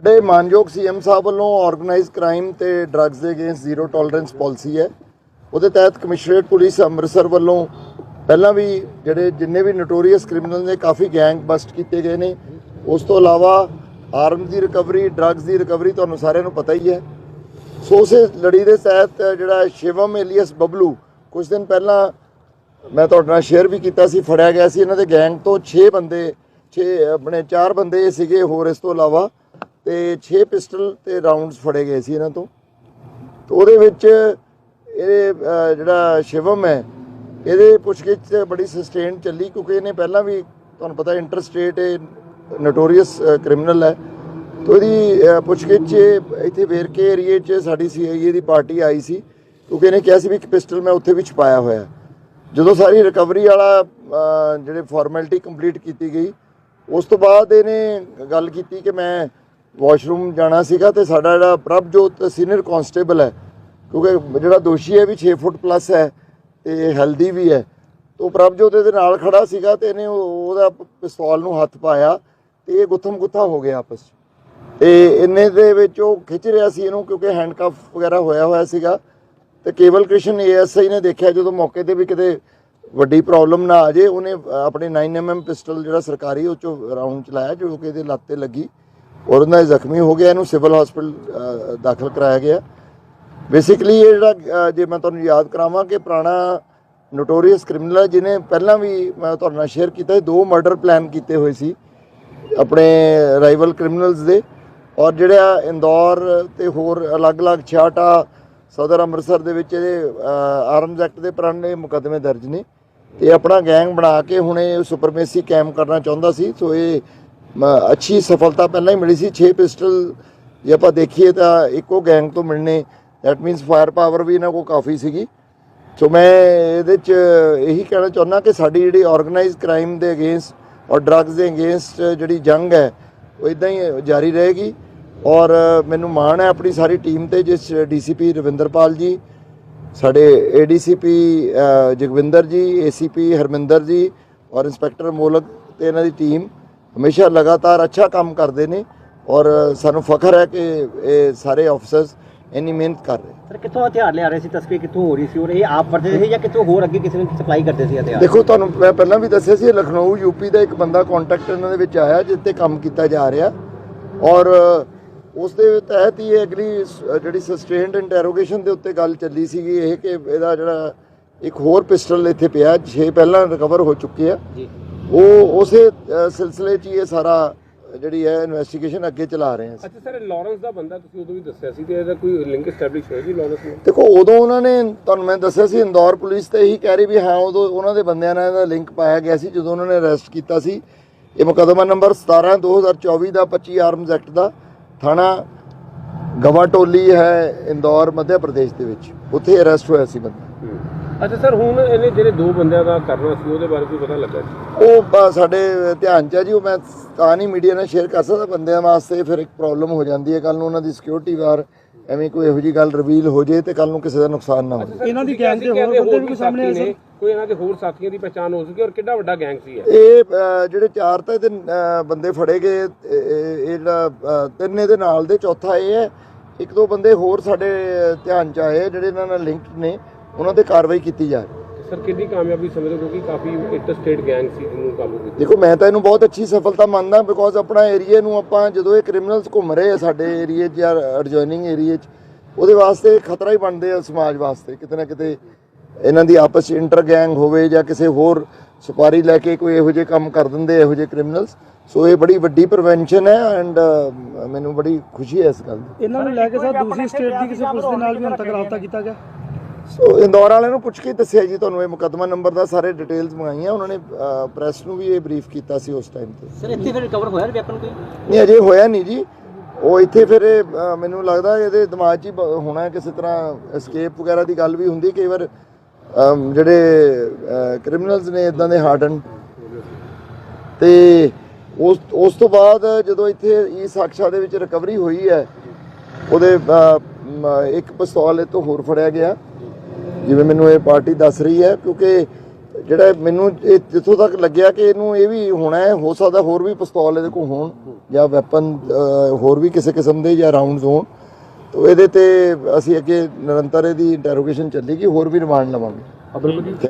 ਸਾਡੇ ਮਾਨਯੋਗ ਸੀਐਮ ਸਾਹਿਬ ਵੱਲੋਂ ਆਰਗੇਨਾਈਜ਼ ਕ੍ਰਾਈਮ ਤੇ ਡਰੱਗਸ ਦੇ ਅਗੇਂਸਟ ਜ਼ੀਰੋ ਟੋਲਰੈਂਸ ਪਾਲਿਸੀ ਹੈ। ਉਹਦੇ ਤਹਿਤ ਕਮਿਸ਼ਨਰੇਟ ਪੁਲਿਸ ਅੰਮ੍ਰਿਤਸਰ ਵੱਲੋਂ ਪਹਿਲਾਂ ਵੀ ਜਿਹੜੇ ਜਿੰਨੇ ਵੀ ਨੋਟੋਰੀਅਸ ਕ੍ਰਿਮੀਨਲ ਨੇ, ਕਾਫੀ ਗੈਂਗ ਬਸਟ ਕੀਤੇ ਗਏ ਨੇ। ਉਸ ਤੋਂ ਇਲਾਵਾ ਆਰਮ ਦੀ ਰਿਕਵਰੀ ਡਰੱਗਸ ਦੀ ਰਿਕਵਰੀ ਤੁਹਾਨੂੰ ਸਾਰਿਆਂ ਨੂੰ ਪਤਾ ਹੀ ਹੈ। ਸੋ ਉਸੇ ਲੜੀ ਦੇ ਤਹਿਤ ਜਿਹੜਾ ਸ਼ਿਵਮ ਏਲੀਅਸ ਬਬਲੂ, ਕੁਝ ਦਿਨ ਪਹਿਲਾਂ ਮੈਂ ਤੁਹਾਡੇ ਨਾਲ ਸ਼ੇਅਰ ਵੀ ਕੀਤਾ ਸੀ, ਫੜਿਆ ਗਿਆ ਸੀ। ਇਹਨਾਂ ਦੇ ਗੈਂਗ ਤੋਂ 6 ਬੰਦੇ 6 ਆਪਣੇ 4 ਬੰਦੇ ਸੀਗੇ ਹੋਰ ਇਸ ਤੋਂ ਇਲਾਵਾ। ਤੇ 6 ਪਿਸਟਲ ਤੇ ਰਾਉਂਡਸ ਫੜੇ ਗਏ ਸੀ ਇਹਨਾਂ ਤੋਂ। ਤੇ ਉਹਦੇ ਵਿੱਚ ਇਹ ਜਿਹੜਾ ਸ਼ਿਵਮ ਹੈ, ਇਹਦੇ ਪੁੱਛਗਿੱਛ ਬੜੀ ਸਸਟੇਨ ਚੱਲੀ ਕਿਉਂਕਿ ਇਹਨੇ ਪਹਿਲਾਂ ਵੀ ਤੁਹਾਨੂੰ ਪਤਾ ਇੰਟਰਸਟੇਟ ਇਹ ਨੋਟੋਰੀਅਸ ਕ੍ਰਿਮੀਨਲ ਹੈ। ਤੋ ਇਹਦੀ ਪੁੱਛਗਿੱਛ ਇੱਥੇ ਵੇਰਕੇ ਏਰੀਏ 'ਚ ਸਾਡੀ ਸੀਆਈਏ ਦੀ ਪਾਰਟੀ ਆਈ ਸੀ ਕਿਉਂਕਿ ਇਹਨੇ ਕਿਹਾ ਸੀ ਵੀ ਇੱਕ ਪਿਸਟਲ ਮੈਂ ਉੱਥੇ ਵੀ ਛਪਾਇਆ ਹੋਇਆ। ਜਦੋਂ ਸਾਰੀ ਰਿਕਵਰੀ ਵਾਲਾ ਜਿਹੜੇ ਫਾਰਮੈਲਿਟੀ ਕੰਪਲੀਟ ਕੀਤੀ ਗਈ, ਉਸ ਤੋਂ ਬਾਅਦ ਇਹਨੇ ਗੱਲ ਕੀਤੀ ਕਿ ਮੈਂ ਵਾਸ਼ਰੂਮ ਜਾਣਾ ਸੀਗਾ ਤੇ ਸਾਡਾ ਜਿਹੜਾ ਪ੍ਰਭਜੋਤ ਸੀਨੀਅਰ ਕਾਂਸਟੇਬਲ ਹੈ ਕਿਉਂਕਿ ਜਿਹੜਾ ਦੋਸ਼ੀ ਹੈ ਵੀ 6 ਫੁੱਟ ਪਲੱਸ ਹੈ ਤੇ ਹੈਲਦੀ ਵੀ ਹੈ ਤੋ ਪ੍ਰਭਜੋਤ ਦੇ ਨਾਲ ਖੜਾ ਸੀਗਾ ਤੇ ਇਹਨੇ ਉਹ- ਉਹਦਾ ਪਿਸਤੌਲ ਨੂੰ ਹੱਥ ਪਾਇਆ ਤੇ ਇਹ ਗੁੱਥਮ ਗੁੱਥਾ ਹੋ ਗਿਆ ਆਪਸ 'ਚ। ਤੇ ਇੰਨੇ ਦੇ ਵਿੱਚ ਉਹ ਖਿੱਚ ਰਿਹਾ ਸੀ ਇਹਨੂੰ ਕਿਉਂਕਿ ਹੈਂਡਕਫ ਵਗੈਰਾ ਹੋਇਆ ਹੋਇਆ ਸੀਗਾ ਤੇ ਕੇਵਲ ਕ੍ਰਿਸ਼ਨ ਏਐਸਆਈ ਨੇ ਦੇਖਿਆ ਜਦੋਂ ਮੌਕੇ ਤੇ ਵੀ ਕਿਤੇ ਵੱਡੀ ਪ੍ਰੋਬਲਮ ਨਾ ਆ ਜੇ ਉਹਨੇ ਅ, ਆਪਣੇ 9mm ਪਿਸਟਲ ਜਿਹੜਾ ਸਰਕਾਰੀ ਉਹ ਚੋਂ ਰਾਉਂਡ ਚਲਾਇਆ ਜੋ ਕਿ ਇਹਦੇ ਲੱਤ ਤੇ ਲੱਗੀ। ਔਰ ਉਹਦਾ ਜ਼ਖਮੀ ਹੋ ਗਿਆ, ਇਹਨੂੰ ਸਿਵਲ ਹਸਪੀਟਲ ਦਾਖਲ ਕਰਾਇਆ ਗਿਆ। ਬੇਸਿਕਲੀ ਇਹ ਜਿਹੜਾ ਜੇ ਮੈਂ ਤੁਹਾਨੂੰ ਯਾਦ ਕਰਾਵਾਂ ਕਿ ਪੁਰਾਣਾ ਨੋਟੋਰੀਅਸ ਕ੍ਰਿਮੀਨਲ ਹੈ ਜਿਹਨੇ ਪਹਿਲਾਂ ਵੀ ਮੈਂ ਤੁਹਾਡੇ ਨਾਲ ਸ਼ੇਅਰ ਕੀਤਾ ਸੀ, ਦੋ ਮਰਡਰ ਪਲਾਨ ਕੀਤੇ ਹੋਏ ਸੀ ਆਪਣੇ ਰਾਈਵਲ ਕ੍ਰਿਮੀਨਲਸ ਦੇ। ਔਰ ਜਿਹੜਾ ਇੰਦੌਰ ਤੇ ਹੋਰ ਅਲੱਗ-ਅਲੱਗ ਛਾਟਾ ਸਦਰ ਅੰਮ੍ਰਿਤਸਰ ਦੇ ਵਿੱਚ ਇਹਦੇ ਆਰਮਜ਼ ਐਕਟ ਦੇ ਪੁਰਾਣੇ ਮੁਕੱਦਮੇ ਦਰਜ ਨੇ। ਤੇ ਆਪਣਾ ਗੈਂਗ ਬਣਾ ਕੇ ਹੁਣ ਇਹ ਸੁਪਰਮੇਸੀ ਕਾਇਮ ਕਰਨਾ ਚਾਹੁੰਦਾ ਸੀ, ਸੋ ਇਹ ਅੱਛੀ ਸਫਲਤਾ ਪਹਿਲਾਂ ਹੀ ਮਿਲੀ ਸੀ 6 ਪਿਸਟਲ ਜੇ ਆਪਾਂ ਦੇਖੀਏ ਤਾਂ ਇੱਕੋ ਗੈਂਗ ਤੋਂ ਮਿਲਣੇ ਦੈਟ ਮੀਨਸ ਫਾਇਰ ਪਾਵਰ ਵੀ ਇਹਨਾਂ ਕੋਲ ਕਾਫੀ ਸੀਗੀ। ਸੋ ਮੈਂ ਇਹਦੇ ਚ ਇਹੀ ਕਹਿਣਾ ਚਾਹੁੰਦਾ ਕਿ ਸਾਡੀ ਜਿਹੜੀ ਆਰਗੇਨਾਈਜ਼ ਕ੍ਰਾਈਮ ਦੇ ਅਗੇਂਸਟ ਔਰ ਡਰੱਗਸ ਦੇ ਅਗੇਂਸਟ ਜਿਹੜੀ ਜੰਗ ਹੈ, ਉਹ ਇਦਾਂ ਹੀ ਜਾਰੀ ਰਹੇਗੀ। ਔਰ ਮੈਨੂੰ ਮਾਣ ਹੈ ਆਪਣੀ ਸਾਰੀ ਟੀਮ ਤੇ, ਜਿਸ ਡੀਸੀਪੀ ਰਵਿੰਦਰਪਾਲ ਜੀ, ਸਾਡੇ ਏਡੀਸੀਪੀ ਜਗਵਿੰਦਰ ਜੀ ਏਸੀਪੀ ਹਰਮਿੰਦਰ ਜੀ ਔਰ ਇੰਸਪੈਕਟਰ ਮੋਲਕ ਤੇ ਇਹਨਾਂ ਦੀ ਟੀਮ ਹਮੇਸ਼ਾ ਲਗਾਤਾਰ ਅੱਛਾ ਕੰਮ ਕਰਦੇ ਨੇ ਔਰ ਸਾਨੂੰ ਫਖਰ ਹੈ ਕਿ ਇਹ ਸਾਰੇ ਆਫੀਸਰਸ ਇੰਨੀ ਮਿਹਨਤ ਕਰ ਰਹੇ ਸਰ ਕਿੱਥੋਂ ਹਥਿਆਰ ਲਿਆ ਰਹੇ ਸੀ? ਤਸਕਰੀ ਕਿੱਥੋਂ ਹੋ ਰਹੀ ਸੀ? ਔਰ ਇਹ ਆਪ ਵਰਤਦੇ ਸੀ ਜਾਂ ਕਿੱਥੋਂ ਹੋਰ ਅੱਗੇ ਕਿਸੇ ਨੂੰ ਸਪਲਾਈ ਕਰਦੇ ਸੀ ਹਥਿਆਰ? ਦੇਖੋ ਤੁਹਾਨੂੰ ਮੈਂ ਪਹਿਲਾਂ ਵੀ ਦੱਸਿਆ ਸੀ ਇਹ ਲਖਨਊ ਯੂਪੀ ਦਾ ਇੱਕ ਬੰਦਾ ਕੰਟੈਕਟ ਇਹਨਾਂ ਦੇ ਵਿੱਚ ਆਇਆ ਜਿਸ ਤੇ ਕੰਮ ਕੀਤਾ ਜਾ ਰਿਹਾ। ਔਰ ਉਸ ਦੇ ਤਹਿਤ ਹੀ ਇਹ ਅਗਲੀ ਜਿਹੜੀ ਸਸਟੇਨਡ ਇੰਟਰੋਗੇਸ਼ਨ ਦੇ ਉੱਤੇ ਗੱਲ ਚੱਲੀ ਸੀਗੀ ਇਹ ਕਿ ਇਹਦਾ ਜਿਹੜਾ ਇੱਕ ਹੋਰ ਪਿਸਟਲ ਇੱਥੇ ਪਿਆ 6 ਪਹਿਲਾਂ ਰਿਕਵਰ ਹੋ ਚੁੱਕੇ ਆ। ਜੀ। ਉਹ ਉਸੇ ਅ, ਸਿਲਸਿਲੇ 'ਚ ਹੀ ਇਹ ਸਾਰਾ ਜਿਹੜੀ ਹੈ ਇਨਵੈਸਟੀਗੇਸ਼ਨ ਅੱਗੇ ਚਲਾ ਰਹੇ ਹਾਂ ਅਸੀਂ। ਅੱਛਾ ਸਰ ਲਾਰੈਂਸ ਦਾ ਬੰਦਾ ਤੁਸੀਂ ਉਦੋਂ ਵੀ ਦੱਸਿਆ ਸੀ ਤੇ ਇਹਦਾ ਕੋਈ ਲਿੰਕ ਸਟੈਬਲਿਸ਼ ਹੋਇਆ ਜੀ ਲਾਰੈਂਸ ਨਾਲ ਦੇਖੋ ਉਦੋਂ ਉਹਨਾਂ ਨੇ ਤੁਹਾਨੂੰ ਮੈਂ ਦੱਸਿਆ ਸੀ ਇੰਦੌਰ ਪੁਲਿਸ ਤੇ ਇਹੀ ਕਹਿ ਰਹੀ ਵੀ ਹਾਂ ਉਦੋਂ ਉਹਨਾਂ ਦੇ ਬੰਦਿਆਂ ਨਾਲ ਇਹਦਾ ਲਿੰਕ ਪਾਇਆ ਗਿਆ ਸੀ ਜਦੋਂ ਉਹਨਾਂ ਨੇ ਅਰੈਸਟ ਕੀਤਾ ਸੀ। ਇਹ ਮੁਕੱਦਮਾ ਨੰਬਰ 17 2024 ਦਾ 25 ਆਰਮਸ ਐਕਟ ਦਾ। ਥਾਣਾ ਗਵਾਟੋਲੀ ਹੈ ਇੰਦੌਰ ਮੱਧ ਪ੍ਰਦੇਸ਼ ਦੇ ਵਿੱਚ। ਉੱਥੇ ਅਰੈਸਟ ਹੋਇਆ ਸੀ ਬੰਦਾ। ਅੱਛਾ ਸਰ ਹੁਣ ਇਹਨੇ ਜਿਹੜੇ ਦੋ ਬੰਦਿਆਂ ਦਾ ਕਰਨਾ ਸੀ ਉਹਦੇ ਬਾਰੇ ਕੋਈ ਪਤਾ ਲੱਗਾ ਜੀ? ਉਹ ਬ- ਸਾਡੇ ਧਿਆਨ ਚ ਹੈ ਜੀ ਉਹ ਮੈਂ ਤਾਂ ਨਹੀਂ ਮੀਡੀਆ ਨਾਲ ਸ਼ੇਅਰ ਕਰ ਸਕਦਾ ਬੰਦਿਆਂ ਵਾਸਤੇ ਫਿਰ ਇੱਕ ਪ੍ਰੋਬਲਮ ਹੋ ਜਾਂਦੀ ਹੈ। ਕੱਲ ਨੂੰ ਉਹਨਾਂ ਦੀ ਸਿਕਿਉਰਿਟੀ ਵਾਰ ਐਵੇਂ ਕੋਈ ਇਹੋ ਜੀ ਗੱਲ ਰਿਵੀਲ ਹੋ ਜੇ ਤੇ ਕੱਲ ਨੂੰ ਕਿਸੇ ਦਾ ਨੁਕਸਾਨ ਨਾ ਹੋਵੇ ਇਹਨਾਂ ਦੀ ਗੈਂਗ ਦੇ ਹੋਰ ਬੰਦੇ ਵੀ ਸਾਹਮਣੇ ਆਏ ਸਰ ਕੋਈ ਇਹਨਾਂ ਦੇ ਹੋਰ ਸਾਥੀਆਂ ਦੀ ਪਛਾਣ ਹੋ ਸਕੀ ਔਰ ਕਿੱਡਾ ਵੱਡਾ ਗੈਂਗ ਸੀ ਇਹ? ਇਹ ਅ, ਜਿਹੜੇ ਚਾਰ ਤਾਂ ਇਹਦੇ ਅ, ਬੰਦੇ ਫੜੇ ਗਏ ਇਹ ਇਹ ਜਿਹੜਾ ਅ, ਤਿੰਨ ਇਹਦੇ ਨਾਲ ਦੇ ਚੌਥਾ ਇਹ ਹੈ। ਇੱਕ ਦੋ ਬੰਦੇ ਹੋਰ ਸਾਡੇ ਧਿਆਨ ਚ ਆਏ ਆ ਜਿਹੜੇ ਇਹਨਾਂ ਨਾਲ ਲਿੰਕਡ ਨੇ ਉਹਨਾਂ ਤੇ ਕਾਰਵਾਈ ਕੀਤੀ ਜਾ ਰਹੀ ਹੈ ਸਰ ਕਿੰਨੀ ਕਾਮਯਾਬੀ ਸਮਝਦੇ ਹੋ? ਕਿਉਂਕਿ ਕਾਫੀ ਇੰਟਰ ਸਟੇਟ ਗੈਂਗ ਸੀ ਜਿਹਨੂੰ ਕਾਬੂ ਕੀਤਾ। ਦੇਖੋ ਮੈਂ ਤਾਂ ਇਹਨੂੰ ਬਹੁਤ ਅੱਛੀ ਸਫਲਤਾ ਮੰਨਦਾ ਬਿਕੋਜ਼ ਆਪਣਾ ਏਰੀਆ ਨੂੰ ਆਪਾਂ ਜਦੋਂ ਇਹ ਕ੍ਰਿਮੀਨਲਸ ਘੁੰਮ ਰਹੇ ਆ ਸਾਡੇ ਏਰੀਆ 'ਚ ਜਾਂ ਐਡਜੋਇਨਿੰਗ ਏਰੀਆ 'ਚ ਉਹਦੇ ਵਾਸਤੇ ਖਤਰਾ ਹੀ ਬਣਦੇ ਆ ਸਮਾਜ ਵਾਸਤੇ। ਕਿਤੇ ਨਾ ਕਿਤੇ ਇਹਨਾਂ ਦੀ ਆਪਸ 'ਚ ਇੰਟਰ ਗੈਂਗ ਹੋਵੇ ਜਾਂ ਕਿਸੇ ਹੋਰ ਸੁਪਾਰੀ ਲੈ ਕੇ ਕੋਈ ਇਹੋ ਜਿਹੇ ਕੰਮ ਕਰ ਦਿੰਦੇ ਇਹੋ ਜਿਹੇ ਕ੍ਰਿਮੀਨਲਸ ਸੋ ਇਹ ਬੜੀ ਵੱਡੀ ਪ੍ਰੀਵੈਂਸ਼ਨ ਹੈ ਐਂਡ ਮੈਨੂੰ ਬੜੀ ਖੁਸ਼ੀ ਹੈ ਇਸ ਗੱਲ ਦੀ। ਇਹਨਾਂ ਨੂੰ ਲੈ ਕੇ ਸਰ ਦੂਸਰੀ ਸਟੇਟ ਦੀ ਕਿਸੇ ਪੁਲਿਸ ਦੇ ਨਾਲ ਵੀ ਹੁਣ ਤੱਕ ਰਾਬਤਾ ਕੀਤਾ ਗਿਆ? ਸੋ ਇੰਦੌਰ ਵਾਲਿਆਂ ਨੂੰ ਪੁੱਛ ਕੇ ਦੱਸਿਆ ਜੀ ਤੁਹਾਨੂੰ ਇਹ ਮੁਕੱਦਮਾ ਨੰਬਰ ਦਾ ਸਾਰੇ ਡਿਟੇਲਸ ਮੰਗਾਈਆਂ ਉਹਨਾਂ ਨੇ ਪ੍ਰੈਸ ਨੂੰ ਵੀ ਇਹ ਬਰੀਫ ਕੀਤਾ ਸੀ ਉਸ ਟਾਈਮ ਤੇ। ਸਰ ਇੱਥੇ ਫਿਰ ਰਿਕਵਰ ਹੋਇਆ ਵੈਪਨ ਕੋਈ? ਨਹੀਂ ਅਜੇ ਹੋਇਆ ਨਹੀਂ ਜੀ। ਉਹ ਇੱਥੇ ਫਿਰ ਮੈਨੂੰ ਲੱਗਦਾ ਇਹਦੇ ਦਿਮਾਗ 'ਚ ਹੀ ਹੋਣਾ ਕਿਸੇ ਤਰ੍ਹਾਂ ਐਸਕੇਪ ਵਗੈਰਾ ਦੀ ਗੱਲ ਵੀ ਹੁੰਦੀ ਕਈ ਵਾਰ ਜਿਹੜੇ ਕ੍ਰਿਮੀਨਲਸ ਨੇ ਇਦਾਂ ਦੇ ਹਾਰਡਨ ਤੇ ਉਸ ਉਸ ਤੋਂ ਬਾਅਦ ਜਦੋਂ ਇੱਥੇ ਈ ਸਾਕਸ਼ਾ ਦੇ ਵਿੱਚ ਰਿਕਵਰੀ ਹੋਈ ਹੈ ਉਹਦੇ ਇੱਕ ਪਿਸਤੌਲ ਇਹ ਤੋਂ ਹੋਰ ਫੜਿਆ ਗਿਆ। ਜਿਵੇਂ ਮੈਨੂੰ ਇਹ ਪਾਰਟੀ ਦੱਸ ਰਹੀ ਹੈ, ਕਿਉਂਕਿ ਜਿਹੜਾ ਮੈਨੂੰ ਇਹ ਜਿੱਥੋਂ ਤੱਕ ਲੱਗਿਆ ਕਿ ਇਹਨੂੰ ਇਹ ਵੀ ਹੋਣਾ ਹੈ, ਹੋ ਸਕਦਾ ਹੋਰ ਵੀ ਪਿਸਤੌਲ ਇਹਦੇ ਕੋਲ ਹੋਣ ਜਾਂ ਵੈਪਨ ਹੋਰ ਵੀ ਕਿਸੇ ਕਿਸਮ ਦੇ ਜਾਂ ਰਾਉਂਡਸ ਹੋਣ। ਤੋ ਇਹਦੇ ਤੇ ਅਸੀਂ ਅੱਗੇ ਨਿਰੰਤਰ ਇਹਦੀ ਇੰਟਰੋਗੇਸ਼ਨ ਚੱਲੇਗੀ, ਹੋਰ ਵੀ ਰਿਮਾਂਡ ਲਵਾਂਗੇ।